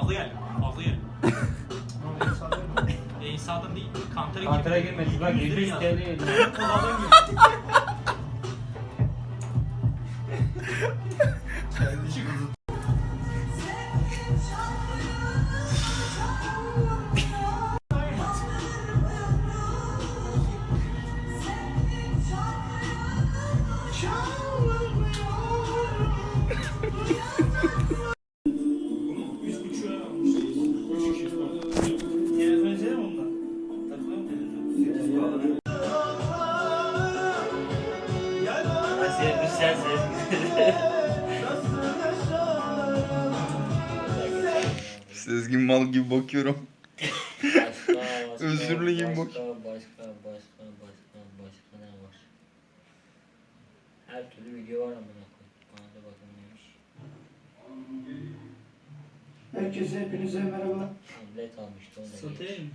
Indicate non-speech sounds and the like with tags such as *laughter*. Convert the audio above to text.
fazla geldi. Fazla geldi. *laughs* e, İsa'dan değil. Kantar'a Kantıra girmedi. Bak 700 TL *laughs* yedi. Kulağdan girdi. Televizyon bu *laughs* sen Sezgin mal gibi bakıyorum. Başka, başka, Özürlüyüm bak. başka, başka, başka, başka, başka ne var? Her türlü video var koyayım. Bana da bakın neymiş. Herkese hepinize merhabalar. Tablet almıştı o da Satayım mı?